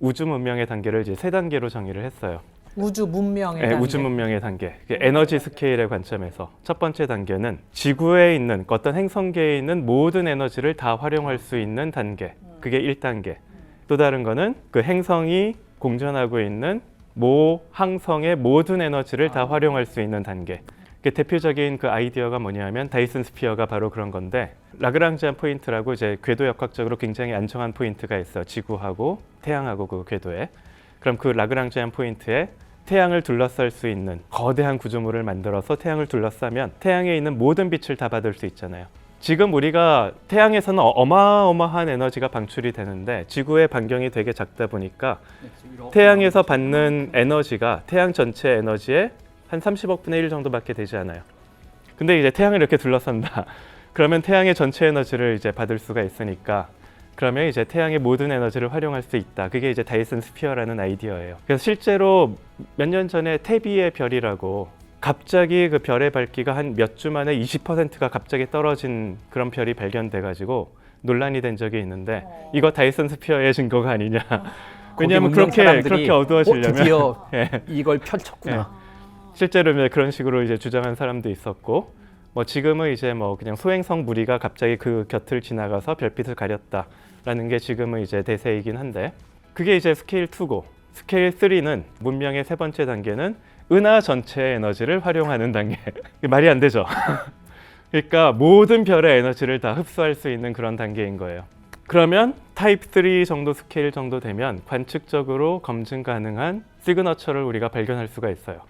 우주 문명의 단계를 이제 세 단계로 정의를 했어요. 우주 문명의 네, 단계. 우주 문명의 단계. 그 에너지 스케일의 관점에서 첫 번째 단계는 지구에 있는 어떤 행성계에 있는 모든 에너지를 다 활용할 수 있는 단계. 그게 1단계. 또 다른 거는 그 행성이 공전하고 있는 모 항성의 모든 에너지를 다 활용할 수 있는 단계. 그 대표적인 그 아이디어가 뭐냐면 다이슨 스피어가 바로 그런 건데 라그랑지안 포인트라고 이제 궤도 역학적으로 굉장히 안정한 포인트가 있어. 지구하고 태양하고 그 궤도에. 그럼 그 라그랑지안 포인트에 태양을 둘러쌀 수 있는 거대한 구조물을 만들어서 태양을 둘러싸면 태양에 있는 모든 빛을 다 받을 수 있잖아요. 지금 우리가 태양에서는 어- 어마어마한 에너지가 방출이 되는데 지구의 반경이 되게 작다 보니까 태양에서 받는 에너지가 태양 전체 에너지의 한 30억 분의 1 정도밖에 되지 않아요. 근데 이제 태양을 이렇게 둘러싼다. 그러면 태양의 전체 에너지를 이제 받을 수가 있으니까 그러면 이제 태양의 모든 에너지를 활용할 수 있다. 그게 이제 다이슨 스피어라는 아이디어예요. 그래서 실제로 몇 년 전에 태비의 별이라고 갑자기 그 별의 밝기가 한 몇 주 만에 20%가 갑자기 떨어진 그런 별이 발견돼 가지고 논란이 된 적이 있는데 이거 다이슨 스피어의 증거가 아니냐. 왜냐하면 거기 문명 그렇게 그렇게 어, 어두워지려면 드디어 예. 이걸 펼쳤구나. 실제로 이제 그런 식으로 이제 주장한 사람도 있었고 뭐 지금은 이제 뭐 그냥 소행성 무리가 갑자기 그 곁을 지나가서 별빛을 가렸다라는 게 지금은 이제 대세이긴 한데 그게 이제 스케일 2고 스케일 3는 문명의 세 번째 단계는 은하 전체의 에너지를 활용하는 단계. 말이 안 되죠? 그러니까 모든 별의 에너지를 다 흡수할 수 있는 그런 단계인 거예요. 그러면 타입 3 정도 스케일 정도 되면 관측적으로 검증 가능한 시그너처를 우리가 발견할 수가 있어요